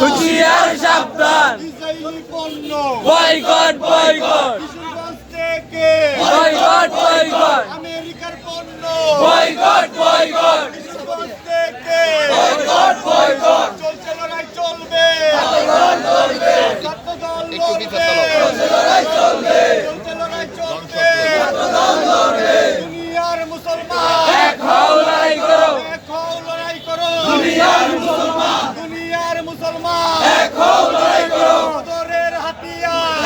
হুঁশিয়ার সাবধান। Boycott boycott boycott boycott আমেরিকার পণ্য বয়কট বয়কট কিশোরগঞ্জ থেকে বয়কট বয়কট চলছে লড়াই চলবে ছাত্রদল লড়বে চলছে লড়াই চলবে দুনিয়ার মুসলমান এক হও লড়াই করো এক হও লড়াই করো দুনিয়ার মুসলমান দুনিয়ার মুসলমান এক হও লড়াই করো আদরের হাতিয়ার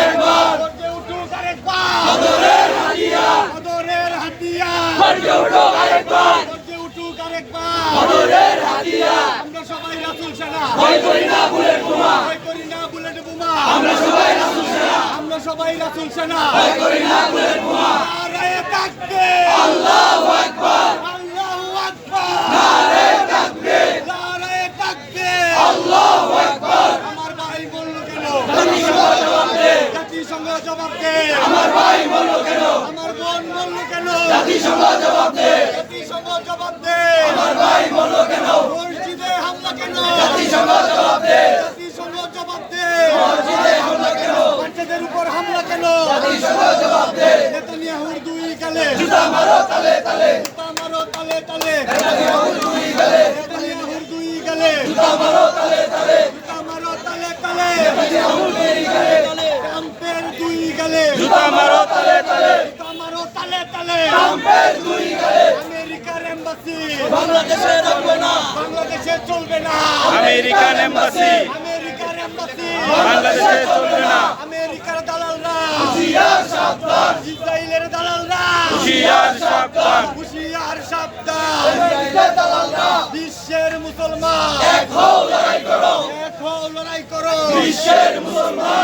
একবার গর্জে উঠুক আরেকবার আদরের হাতিয়ার আদরের হাতিয়ার গর্জে উঠো আরেকবার গর্জে উঠুক আরেকবার। আদরের হাতিয়ার আমরা সবাই রাসুল সেনা। ভয় করি না বুলেট বোমা। ভয় করি না বুলেট বোমা। আমরা সবাই রাসূল সেনা। আমরা সবাই রাসুল সেনা। ভয় করি না বুলেট বোমা। নারায়ে তাকবীর। আল্লাহু আকবার। আল্লাহু আকবার। নারে তাকবীর। নারায়ে তাকবীর। আল্লাহু আকবার। আমার ভাই বলল কেন? জাতিসংঘ জবাব দে। জাতিসংঘ জবাব দে। আমার ভাই বলল কেন আমার বোন বলল কেন জাতিসংঘ জবাব দে। জাতিসংঘ জবাব দে। আমার ভাই বলল কেন? মসজিদে হামলা কেন? জাতিসংঘ জবাব দে। জাতিসংঘ জবাব দে। মসজিদে হামলা কেন? বাচ্চাদের উপর হামলা কেন? জাতিসংঘ জবাব দে। নেতানিয়াহুর দুই গালে। জুতা মারো তালে তালে। জুতা মারো তালে তালে। নেতানিয়াহুর দুই গালে। নেতানিয়াহুর দুই গালে। জুতা মারো তালে তালে। জুতা মারো তালে তালে। নেতানিয়াহুর দুই গালে। ট্রাম্পের দুই গালে। জুতা মারো তালে তালে জুতা মারো তালে তালে ট্রাম্পের দুই গালে আমেরিকার এম্বাসি। বাংলাদেশে রাখবে না। বাংলাদেশে চলবে না। American embassy. আমেরিকার এম্বাসি। বাংলাদেশে চলবে না। আমেরিকার দালালরা। হুঁশিয়ার সাবধান। ইসরায়েলের দালালরা। হুশিয়ার সাবধান। হুশিয়ার সাবধান। ইসরায়েলের দালালরা। বিশ্বের মুসলমান। এক হও লড়াই করো। এক হও লড়াই করো। বিশ্বের মুসলমান।